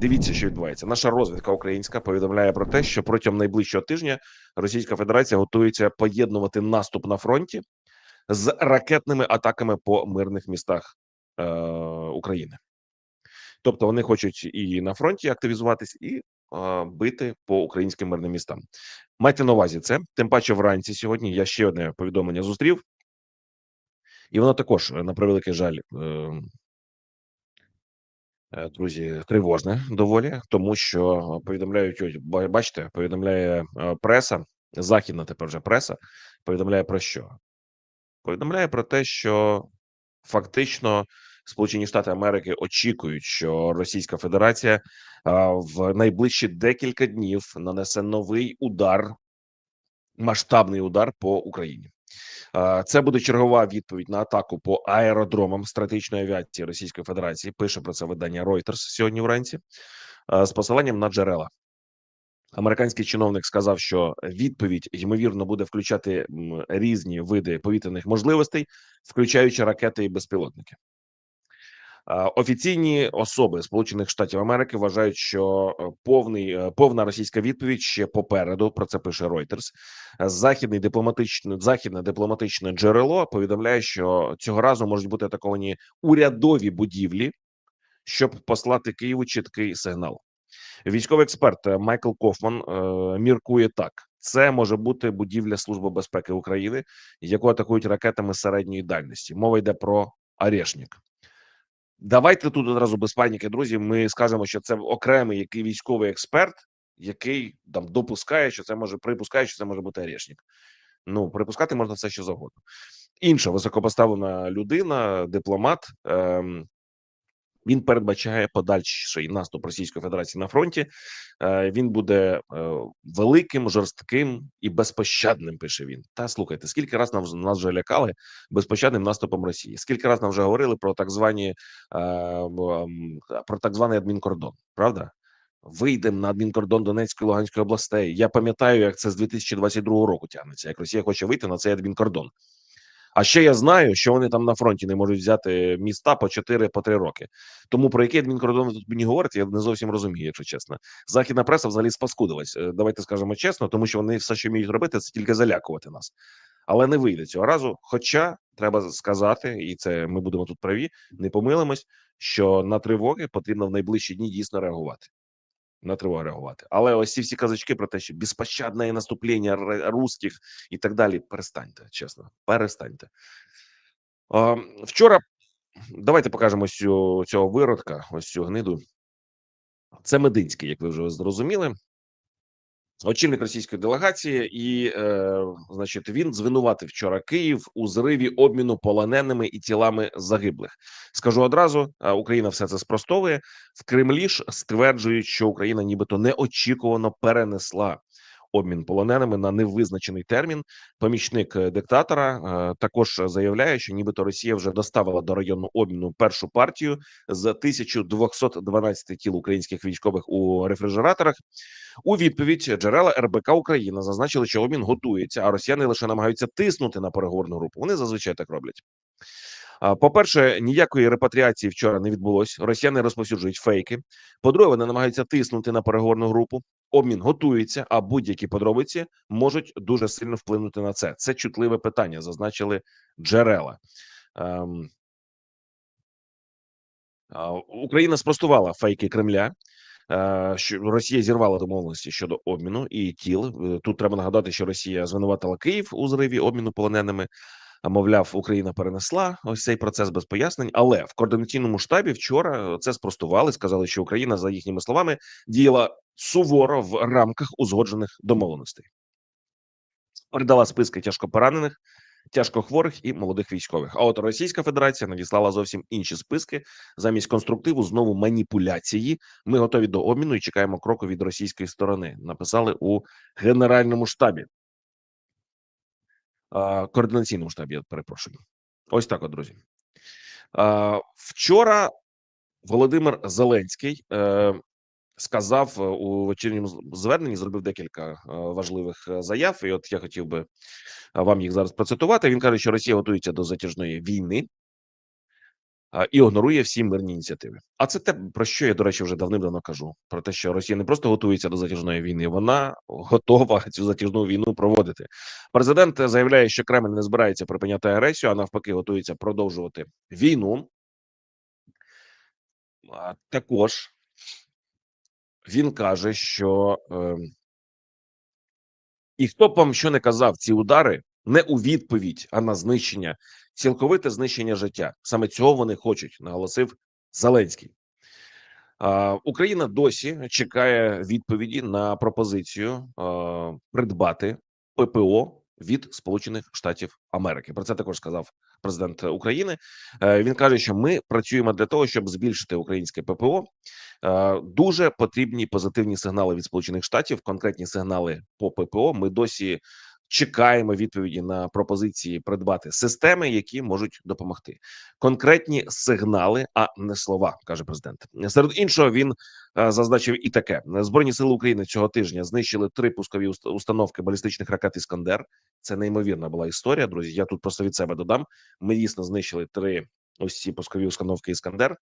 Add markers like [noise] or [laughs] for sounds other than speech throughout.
Дивіться, що відбувається. Наша розвідка українська повідомляє про те, що протягом найближчого тижня Російська Федерація готується поєднувати наступ на фронті з ракетними атаками по мирних містах е, України. Тобто вони хочуть і на фронті активізуватись, і е, бити по українським мирним містам. Майте на увазі це. Тим паче, вранці сьогодні я ще одне повідомлення зустрів, і воно також на превеликий жаль. Е, друзі, тривожне доволі, тому що повідомляють, бачите, повідомляє е, преса, західна тепер вже преса, повідомляє про що? Повідомляє про те, що фактично Сполучені Штати Америки очікують, що Російська Федерація в найближчі декілька днів нанесе новий удар, масштабний удар по Україні. Е, Це буде чергова відповідь на атаку по аеродромам стратегічної авіації Російської Федерації. Пише про це видання Reuters сьогодні вранці е, з посиланням на джерела. Американський чиновник сказав, що відповідь ймовірно буде включати різні види повітряних можливостей, включаючи ракети і безпілотники. Офіційні особи Сполучених Штатів Америки вважають, що е, повний е, повна російська відповідь ще попереду. Про це пише Reuters. Західний дипломатичне західне дипломатичне джерело повідомляє, що цього разу можуть бути атаковані урядові будівлі, щоб послати Києву чіткий сигнал. Військовий експерт е, Майкл Кофман е, міркує так: це може бути будівля Служби безпеки України, яку атакують ракетами середньої дальності. Мова йде про Арешнік. Давайте тут одразу без паніки, друзі. Ми скажемо, що це окремий який військовий експерт, який там допускає, що це може припускає, що це може бути Арешнік. Ну припускати можна все, що завгодно. Інша високопоставлена людина, дипломат. Ем, він передбачає подальший наступ Російської Федерації на фронті. Е, Він буде е, великим, жорстким і безпощадним. Пише він. Та слухайте, скільки раз нам нас вже лякали безпощадним наступом Росії? Скільки раз нам вже говорили про так звані е, про так званий адмінкордон? Правда? Вийдемо на адмінкордон Донецької Луганської областей. Я пам'ятаю, як це з 2022 року тягнеться. Як Росія хоче вийти на цей адмінкордон. А ще я знаю, що вони там на фронті не можуть взяти міста по 4 по 3 роки. Тому про який адмінкордон ви тут мені говорите, я не зовсім розумію, якщо чесно. Західна преса взагалі спаскудилась. Е, Давайте скажемо чесно, тому що вони все, що вміють робити, це тільки залякувати нас. Але не вийде цього разу. Хоча треба сказати, і це ми будемо тут праві, не помилимось, що на тривоги потрібно в найближчі дні дійсно реагувати. На тривоги реагувати. Але ось ці всі казачки про те, що безпощадне наступлення русських і так далі. Перестаньте, чесно, перестаньте. Е, вчора давайте покажемо цю, цього виродка, ось цю гниду. Це Мединський, як ви вже зрозуміли. Очільник російської делегації, і, е, значить, він звинуватив вчора Київ у зриві обміну полоненими і тілами загиблих. Скажу одразу: е, Україна все це спростовує. В Кремлі ж стверджують, що Україна, нібито неочікувано перенесла обмін полоненими на невизначений термін. Помічник е, диктатора е, також заявляє, що нібито Росія вже доставила до району обміну першу партію з 1212 тіл українських військових у рефрижераторах. У відповідь джерела РБК Україна зазначили, що обмін готується, а росіяни лише намагаються тиснути на переговорну групу. Вони зазвичай так роблять. По-перше, ніякої репатріації вчора не відбулось. Росіяни розповсюджують фейки. По-друге, вони намагаються тиснути на переговорну групу. Обмін готується, а будь-які подробиці можуть дуже сильно вплинути на це. Це чутливе питання, зазначили джерела. Ем, Україна спростувала фейки Кремля. е, Що Росія зірвала домовленості щодо обміну і тіл. Е, Тут треба нагадати, що Росія звинуватила Київ у зриві обміну полоненими. Мовляв, Україна перенесла ось цей процес без пояснень. Але в координаційному штабі вчора це спростували. Сказали, що Україна, за їхніми словами, діяла суворо в рамках узгоджених домовленостей. Передала списки тяжкопоранених, тяжкохворих і молодих військових. А от Російська Федерація надіслала зовсім інші списки замість конструктиву. Знову маніпуляції. Ми готові до обміну і чекаємо кроку від російської сторони. Написали у генеральному штабі. Координаційному штабі, я перепрошую. Ось так, от, друзі. Вчора Володимир Зеленський е, сказав е, у вечірньому зверненні, зробив декілька е, важливих е, заяв, і от я хотів би вам їх зараз процитувати. Він каже, що Росія готується до затяжної війни. і ігнорує всі мирні ініціативи. А це те, про що я, до речі, вже давним-давно кажу: про те, що Росія не просто готується до затяжної війни, вона готова [laughs] цю затяжну війну проводити. Президент заявляє, що Кремль не збирається припиняти агресію, а навпаки, готується продовжувати війну. Також він каже, що е, і хто б вам що не казав, ці удари не у відповідь, а на знищення, цілковите знищення життя. Саме цього вони хочуть, наголосив Зеленський. Україна досі чекає відповіді на пропозицію придбати ППО від Сполучених Штатів Америки. Про це також сказав президент України. Е, Він каже, що ми працюємо для того, щоб збільшити українське ППО. Е, Дуже потрібні позитивні сигнали від Сполучених Штатів, конкретні сигнали по ППО. Ми досі чекаємо відповіді на пропозиції придбати системи, які можуть допомогти. Конкретні сигнали, а не слова, каже президент. Серед іншого він е, зазначив і таке: збройні сили України цього тижня знищили три пускові установки балістичних ракет Іскандер. Це неймовірна була історія. Друзі. Я тут просто від себе додам. Ми дійсно знищили три ось ці пускові установки Іскандер.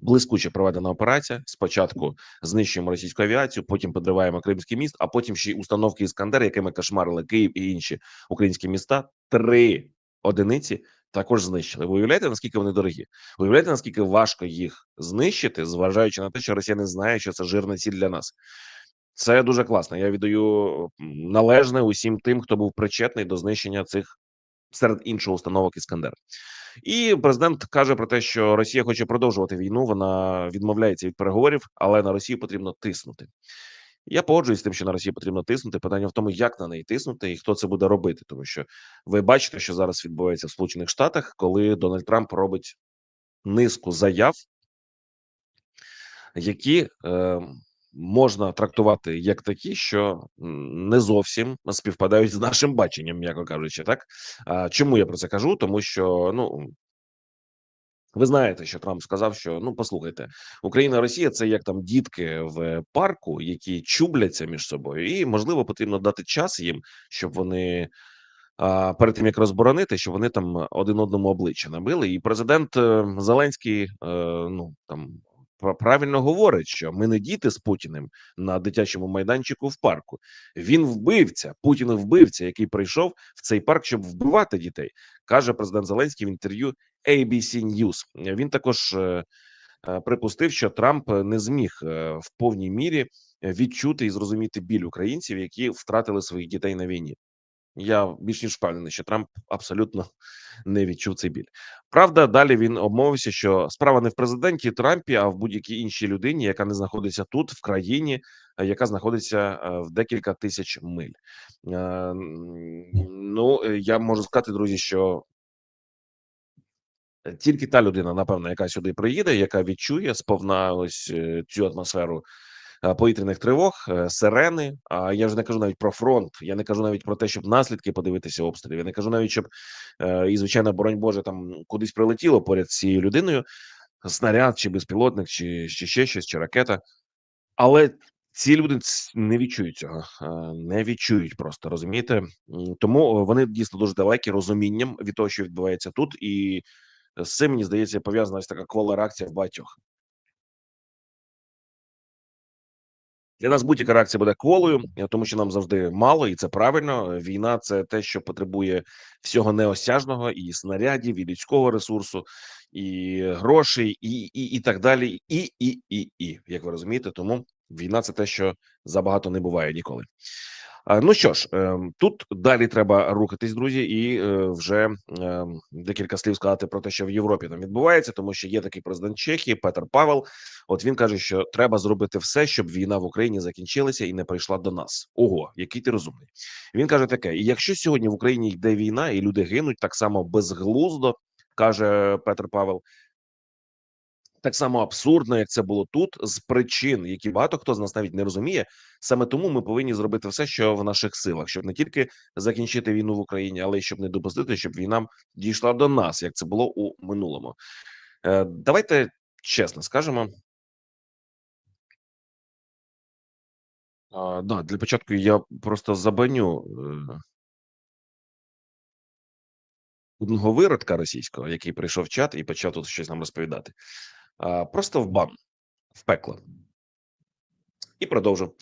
Блискуче проведена операція. Спочатку знищуємо російську авіацію, потім підриваємо Кримський міст, а потім ще й установки Іскандер, якими кошмарили Київ і інші українські міста. Три одиниці також знищили. Ви уявляєте, наскільки вони дорогі? Ви уявляєте, наскільки важко їх знищити, зважаючи на те, що Росія не знає, що це жирна ціль для нас. Це дуже класно. Я віддаю належне усім тим, хто був причетний до знищення цих серед іншого установок Іскандер. І президент каже про те, що Росія хоче продовжувати війну. Вона відмовляється від переговорів, але на Росію потрібно тиснути. Я погоджуюсь з тим, що на Росію потрібно тиснути. Питання в тому, як на неї тиснути і хто це буде робити. Тому що ви бачите, що зараз відбувається в Сполучених Штатах, коли Дональд Трамп робить низку заяв, які е, можна трактувати як такі, що не зовсім співпадають з нашим баченням, м'яко кажучи, так а чому я про це кажу? Тому що ну ви знаєте, що Трамп сказав, що ну послухайте, Україна, і Росія це як там дітки в парку, які чубляться між собою, і можливо потрібно дати час їм, щоб вони перед тим як розборонити, щоб вони там один одному обличчя набили. І президент е, Зеленський е, ну там правильно говорить, що ми не діти з Путіним на дитячому майданчику в парку. Він вбивця, Путін вбивця, який прийшов в цей парк, щоб вбивати дітей, каже президент Зеленський в інтерв'ю ABC News. Він також е, е, припустив, що Трамп не зміг е, в повній мірі відчути і зрозуміти біль українців, які втратили своїх дітей на війні. Я більш ніж впевнений, що Трамп абсолютно [laughs] не відчув цей біль. Правда, далі він обмовився, що справа не в президенті Трампі, а в будь-якій іншій людині, яка не знаходиться тут, в країні, е, яка знаходиться е, в декілька тисяч миль. Е, Ну я можу сказати, друзі, що тільки та людина, напевно, яка сюди приїде, яка відчує сповна ось цю атмосферу повітряних тривог, е, сирени. А я вже не кажу навіть про фронт. Я не кажу навіть про те, щоб наслідки подивитися обстрілів. Я не кажу навіть, щоб е, і звичайно, боронь Боже, там кудись прилетіло поряд з цією людиною, снаряд чи безпілотник, чи, чи ще щось, чи ракета. Але ці люди не відчують цього, е, не відчують просто розумієте. Тому е, вони дійсно дуже далекі розумінням від того, що відбувається тут, і з цим мені здається пов'язана ось така квола реакція в багатьох. Для нас будь-яка реакція буде кволою, е, тому що нам завжди мало, і це правильно. Війна це те, що потребує всього неосяжного, і снарядів, і людського ресурсу, і грошей, і, і, і так далі. І, і, і, і як ви розумієте, тому війна це те, що забагато не буває ніколи. А, Ну що ж, ем, тут далі треба рухатись, друзі, і е, вже ем, декілька слів сказати про те, що в Європі там відбувається, тому що є такий президент Чехії Петер Павел. От він каже, що треба зробити все, щоб війна в Україні закінчилася і не прийшла до нас. Ого, який ти розумний. Він каже таке: і якщо сьогодні в Україні йде війна, і люди гинуть так само безглуздо, каже Петр Павел. Так само абсурдно, як це було тут, з причин, які багато хто з нас навіть не розуміє. Саме тому ми повинні зробити все, що в наших силах, щоб не тільки закінчити війну в Україні, але й щоб не допустити, щоб війна дійшла до нас, як це було у минулому. Е, давайте чесно скажемо. А, да, для початку я просто забаню. е, одного виродка російського, який прийшов в чат і почав тут щось нам розповідати. Просто в бан, в пекло. І продовжу.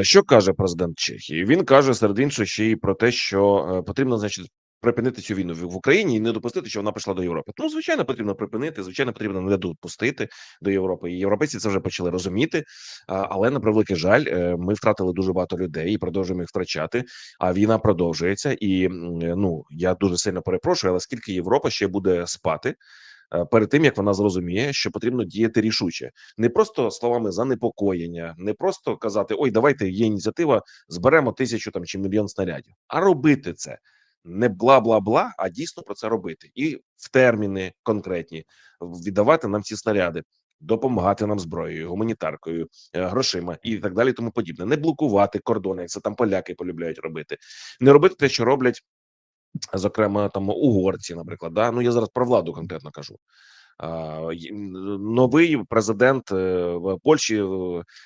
Що каже президент Чехії? Він каже серед іншого ще й про те, що е, потрібно, значить, припинити цю війну в Україні і не допустити, що вона прийшла до Європи. Ну, звичайно, потрібно припинити. Звичайно, потрібно не допустити до Європи. І європейці це вже почали розуміти. Але на превеликий жаль, е, ми втратили дуже багато людей і продовжуємо їх втрачати. А війна продовжується. І ну я дуже сильно перепрошую, але скільки Європа ще буде спати? Е, Перед тим як вона зрозуміє, що потрібно діяти рішуче, не просто словами занепокоєння, не просто казати Ой, давайте є ініціатива, зберемо тисячу там чи мільйон снарядів, а робити це не бла бла бла, а дійсно про це робити і в терміни конкретні віддавати нам ці снаряди, допомагати нам зброєю, гуманітаркою, е, грошима і так далі. Тому подібне. Не блокувати кордони, як це там поляки полюбляють робити, не робити те, що роблять. Зокрема, там угорці, наприклад, да ну я зараз про владу конкретно кажу. Новий президент е, Польщі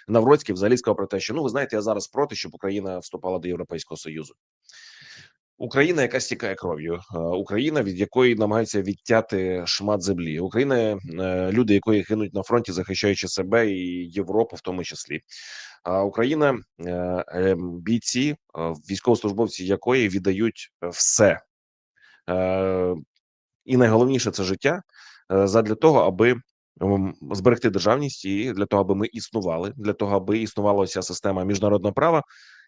Навроцький взагалі сказав про те, що ну ви знаєте, я зараз проти, щоб Україна вступала до Європейського союзу. Україна, яка стікає кров'ю, Україна, від якої намагаються відтяти шмат землі, Україна, е, люди, якої гинуть на фронті, захищаючи себе і Європу, в тому числі. Україна, е, е, бійці, е, військовослужбовці якої віддають все, і найголовніше це життя задля того, аби зберегти державність і для того, аби ми існували, для того, аби існувала ця система міжнародного права.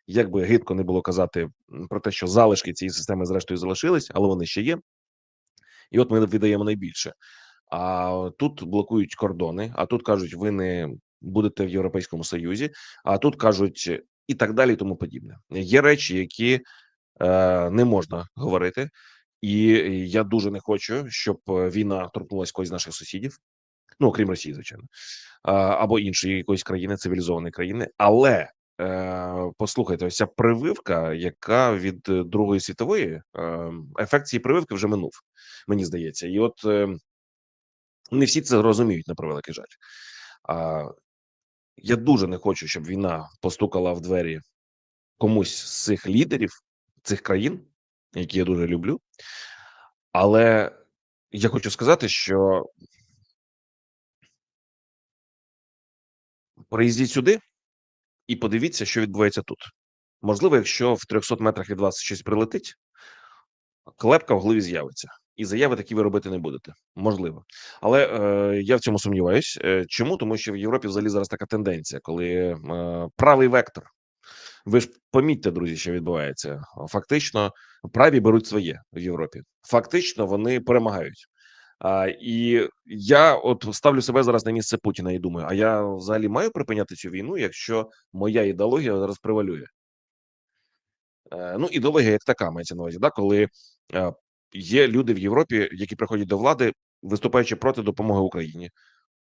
Як би гидко не було казати про те, що залишки цієї системи зрештою залишились, але вони ще є. І от ми віддаємо найбільше. А тут блокують кордони, а тут кажуть, ви не будете в Європейському Союзі, а тут кажуть і так далі, і тому подібне. Є речі, які е, не можна говорити, і я дуже не хочу, щоб війна торкнулася когось з наших сусідів, ну окрім Росії, звичайно, або іншої якоїсь країни, цивілізованої країни. Але е, послухайте, ось ця прививка, яка від Другої світової е, ефект цієї прививки вже минув, мені здається, і от е, не всі це розуміють на превеликий жаль. Я дуже не хочу, щоб війна постукала в двері комусь з цих лідерів цих країн, які я дуже люблю. Але я хочу сказати, що приїздіть сюди і подивіться, що відбувається тут. Можливо, якщо в 300 метрах від вас щось прилетить, клепка в голові з'явиться, і заяви такі ви робити не будете. Можливо, але е, я в цьому сумніваюсь. Е, чому? Тому що в Європі взагалі зараз така тенденція, коли е, правий вектор. Ви ж помітьте, друзі, що відбувається. Фактично, праві беруть своє в Європі. Фактично, вони перемагають. А, і я от ставлю себе зараз на місце Путіна і думаю: а я взагалі маю припиняти цю війну, якщо моя ідеологія зараз превалює? Е, ну, ідеологія як така мається на увазі, да, коли е, є люди в Європі, які приходять до влади, виступаючи проти допомоги Україні,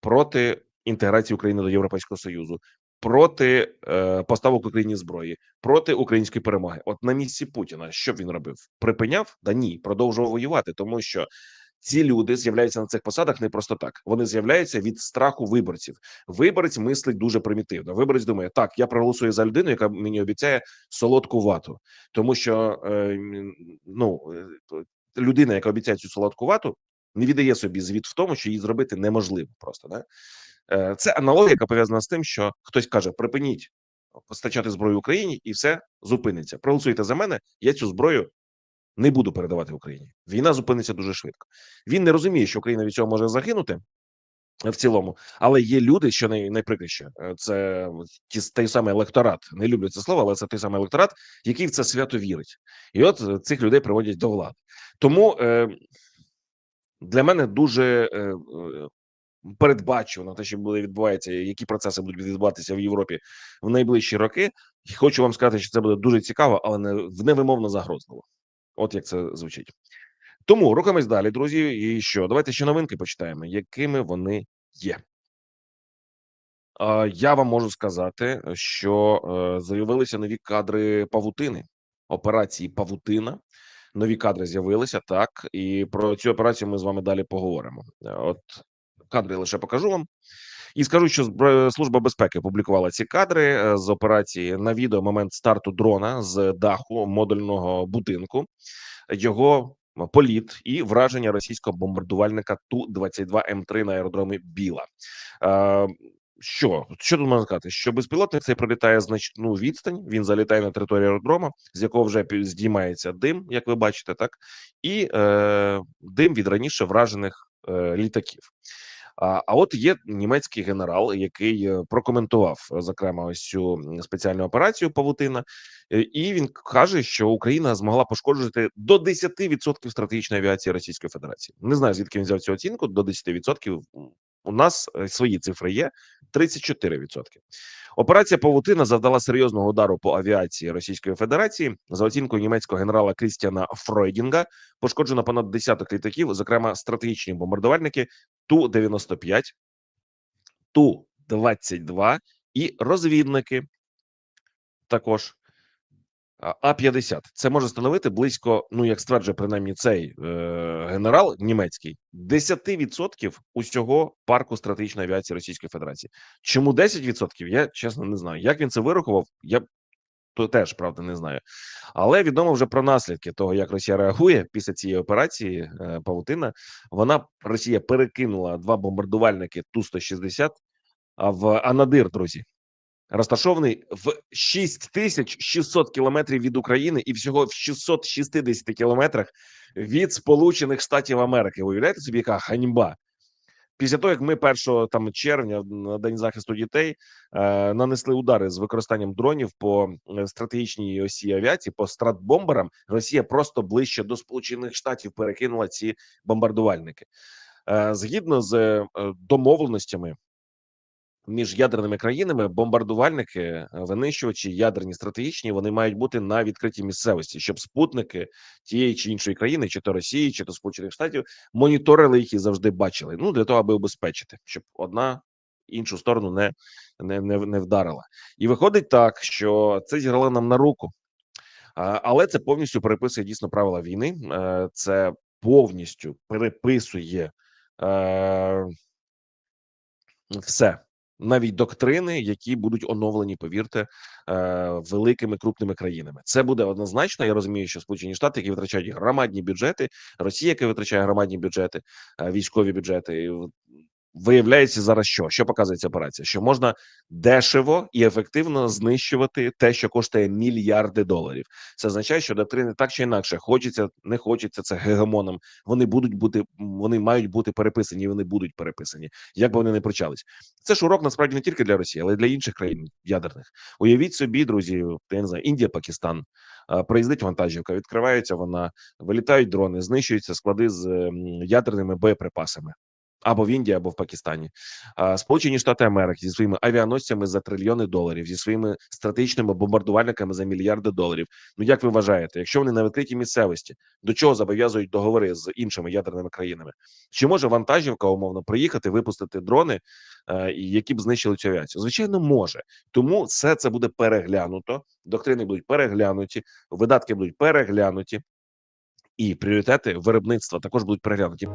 проти інтеграції України до Європейського Союзу, проти е, поставок Україні зброї, проти української перемоги. От на місці Путіна, що б він робив? Припиняв? Да ні, продовжував воювати, тому що ці люди з'являються на цих посадах не просто так. Вони з'являються від страху виборців. Виборець мислить дуже примітивно. Виборець думає, так я проголосую за людину, яка мені обіцяє солодку вату, тому що е, ну е, людина, яка обіцяє цю солодку вату, не віддає собі звіт в тому, що її зробити неможливо. Просто да Е, це аналогія, пов'язана з тим, що хтось каже: припиніть постачати зброю Україні, і все зупиниться. Проголосуйте за мене. Я цю зброю не буду передавати Україні. Війна зупиниться дуже швидко. Він не розуміє, що Україна від цього може загинути. В цілому, але є люди, що най, найприкріше, е, це ті той самий електорат. Не люблю це слово, але це той самий електорат, який в це свято вірить, і от е, цих людей приводять до влади. Тому е, для мене дуже е, е, передбачувано те, що буде відбувається, які процеси будуть відбуватися в Європі в найближчі роки. І хочу вам сказати, що це буде дуже цікаво, але не невимовно загрозливо. От як це звучить. Тому рухаємось далі, друзі. І що? Давайте ще новинки почитаємо, якими вони є. Я вам можу сказати, що е, з'явилися нові кадри павутини операції Павутина. Нові кадри з'явилися так, і про цю операцію ми з вами далі поговоримо. Е, От кадри лише покажу вам. І скажу, що служба безпеки опублікувала ці кадри е, з операції на відео момент старту дрона з даху модульного будинку. Його політ і враження російського бомбардувальника Ту 22 М3 на аеродромі Біла. Що що тут можна сказати? Що безпілотник цей пролітає значну відстань. Він залітає на територію аеродрома, з якого вже здіймається дим, як ви бачите, так і е, дим від раніше вражених е, літаків. А, а от є німецький генерал, який е, прокоментував е, зокрема ось цю спеціальну операцію Павутина, е, і він каже, що Україна змогла пошкоджувати до 10% стратегічної авіації Російської Федерації. Не знаю звідки він взяв цю оцінку. До 10%. У нас е, свої цифри є 34%. Операція Павутина завдала серйозного удару по авіації Російської Федерації. За оцінкою німецького генерала Крістіана Фройдінга, пошкоджено понад десяток літаків, зокрема стратегічні бомбардувальники Ту 95 Ту 22 і розвідники. Також А 50 це може становити близько, ну як стверджує принаймні цей е, генерал німецький, 10% усього парку стратегічної авіації Російської Федерації. Чому 10%? Я чесно не знаю. Як він це вирахував? Я то теж правда не знаю. Але відомо вже про наслідки того, як Росія реагує після цієї операції е, Павутина. Вона Росія перекинула два бомбардувальники Ту 160 а в Анадир, друзі, розташований в 6600 кілометрів від України і всього в 660 кілометрах від Сполучених Штатів Америки. Уявляєте собі, яка ганьба? Після того, як ми 1 там червня на день захисту дітей е, нанесли удари з використанням дронів по е, стратегічній осі авіації, по стратбомберам, Росія просто ближче до Сполучених Штатів перекинула ці бомбардувальники. Е, згідно з е, домовленостями між ядерними країнами бомбардувальники, е, винищувачі ядерні стратегічні, вони мають бути на відкритій місцевості, щоб спутники тієї чи іншої країни, чи то Росії, чи то Сполучених Штатів, моніторили їх і завжди бачили. Ну для того, аби обезпечити, щоб одна іншу сторону не, не, не, не вдарила. І виходить так, що це зіграло нам на руку, але це повністю переписує дійсно правила війни. Е, Це повністю переписує. Е, все. Навіть доктрини, які будуть оновлені, повірте, е, великими крупними країнами. Це буде однозначно. Я розумію, що Сполучені Штати, які витрачають громадні бюджети, Росія, яка витрачає громадні бюджети, е, військові бюджети. Виявляється зараз, що що показує ця операція? Що можна дешево і ефективно знищувати те, що коштує мільярди доларів. Це означає, що доктрини так чи інакше хочеться, не хочеться це гегемоном. Вони будуть бути, вони мають бути переписані. Вони будуть переписані, як би вони не прочались. Це ж урок насправді не тільки для Росії, але й для інших країн ядерних. Уявіть собі, друзі, я не знаю, Індія, Пакистан. Приїздить вантажівка, відкривається вона, вилітають дрони, знищуються склади з ядерними боєприпасами. Або в Індії, або в Пакистані, Сполучені Штати Америки зі своїми авіаносцями за трильйони доларів, зі своїми стратегічними бомбардувальниками за мільярди доларів. Ну як ви вважаєте, якщо вони на відкритій місцевості, до чого зобов'язують договори з іншими ядерними країнами? Чи може вантажівка умовно приїхати, випустити дрони, е, які б знищили цю авіацію? Звичайно, може. Тому все це буде переглянуто. Доктрини будуть переглянуті, видатки будуть переглянуті, і пріоритети виробництва також будуть переглянуті.